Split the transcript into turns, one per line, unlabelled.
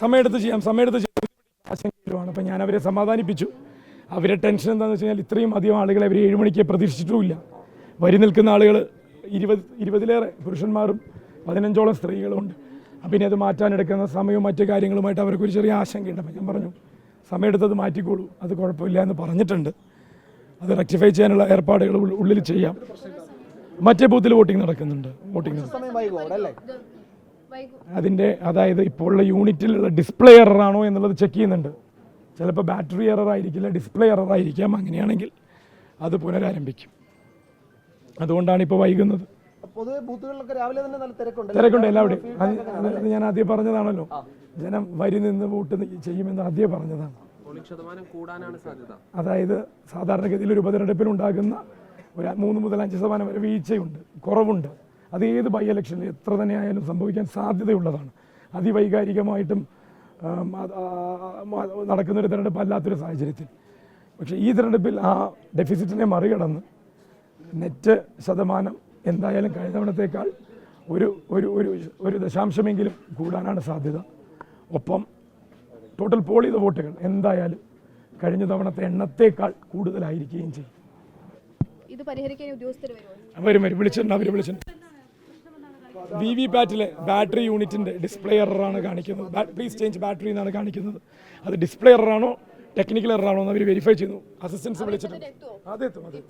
സമയമെടുത്ത് ചെയ്യാം സമയമെടുത്ത് ചെയ്യാം. ആശങ്കയിലുമാണ് അപ്പം ഞാൻ അവരെ സമാധാനിപ്പിച്ചു. അവരെ ടെൻഷൻ എന്താണെന്ന് വെച്ച് കഴിഞ്ഞാൽ ഇത്രയും അധികം ആളുകളെ അവർ ഏഴ് മണിക്ക് പ്രതീക്ഷിച്ചിട്ടുമില്ല. വരി നിൽക്കുന്ന ആളുകൾ ഇരുപത് ഇരുപതിലേറെ പുരുഷന്മാരും പതിനഞ്ചോളം സ്ത്രീകളുമുണ്ട്. അപ്പം ഇനി അത് മാറ്റാനെടുക്കുന്ന സമയവും മറ്റു കാര്യങ്ങളുമായിട്ട് അവർക്ക് ഒരു ചെറിയ ആശങ്കയുണ്ട്. അപ്പം ഞാൻ പറഞ്ഞു സമയമെടുത്തത് മാറ്റിക്കോളൂ. അത് കുഴപ്പമില്ല എന്ന് പറഞ്ഞിട്ടുണ്ട്. അത് റെക്ടിഫൈ ചെയ്യാനുള്ള ഏർപ്പാടുകൾ ഉള്ളിൽ ചെയ്യാം. മറ്റേ ബൂത്തിൽ വോട്ടിംഗ് നടക്കുന്നുണ്ട്. വോട്ടിംഗ് അതിന്റെ അതായത് ഇപ്പോൾ ഉള്ള യൂണിറ്റിലുള്ള ഡിസ്പ്ലേ എററാണോ എന്നുള്ളത് ചെക്ക് ചെയ്യുന്നുണ്ട്. ചിലപ്പോൾ ബാറ്ററി എററായിരിക്കില്ല ഡിസ്പ്ലേ എററായിരിക്കാം അങ്ങനെയാണെങ്കിൽ അത് പുനരാരംഭിക്കും. അതുകൊണ്ടാണ് ഇപ്പോൾ വൈകുന്നത്.
പൊതുവെ ബൂത്തുകളിലൊക്കെ രാവിലെ തന്നെ നല്ല തിരക്കുണ്ട്.
തിരക്കുണ്ട് എല്ലാവിടെയും. അത് ഞാൻ ആദ്യം പറഞ്ഞതാണല്ലോ. ജനം വരി നിന്ന് വോട്ട് ചെയ്യുമെന്ന് ആദ്യം പറഞ്ഞതാണ്. അതായത് സാധാരണഗതിയിൽ ഒരു ഉപതെരഞ്ഞെടുപ്പിൽ ഉണ്ടാകുന്ന ഒരു മൂന്ന് മുതൽ അഞ്ച് ശതമാനം വരെ വീഴ്ചയുണ്ട് കുറവുണ്ട്. അത് ഏത് ബൈ ഇലക്ഷനിൽ എത്ര തന്നെ ആയാലും സംഭവിക്കാൻ സാധ്യതയുള്ളതാണ്. അതിവൈകാരികമായിട്ടും നടക്കുന്നൊരു തിരഞ്ഞെടുപ്പ് അല്ലാത്തൊരു സാഹചര്യത്തിൽ. പക്ഷേ ഈ തിരഞ്ഞെടുപ്പിൽ ആ ഡെഫിസിറ്റിനെ മറികടന്ന് നെറ്റ് ശതമാനം എന്തായാലും കഴിഞ്ഞ തവണത്തേക്കാൾ ഒരു ഒരു ഒരു ഒരു ദശാംശമെങ്കിലും കൂടാനാണ് സാധ്യത. ഒപ്പം ടോട്ടൽ പോൾ ചെയ്ത വോട്ടുകൾ എന്തായാലും കഴിഞ്ഞ തവണത്തെ എണ്ണത്തേക്കാൾ കൂടുതലായിരിക്കുകയും ചെയ്യും.
ഇത് പരിഹരിക്കാൻ ഉദ്യോഗസ്ഥർ
വരും വരും. വിളിച്ചിട്ടുണ്ട് അവർ വിളിച്ചിട്ടുണ്ട്. വി വി പാറ്റിലെ ബാറ്ററി യൂണിറ്റിന്റെ ഡിസ്പ്ലേ എററാണ് കാണിക്കുന്നത്. പ്ലീസ് ചേഞ്ച് ബാറ്ററി എന്നാണ് കാണിക്കുന്നത്. അത് ഡിസ്പ്ലേ എററാണോ ടെക്നിക്കൽ എററാണോ എന്ന് അവർ വെരിഫൈ ചെയ്യുന്നു. അസിസ്റ്റൻസ് വിളിച്ചിട്ടുണ്ട്. അതെത്തും അതെ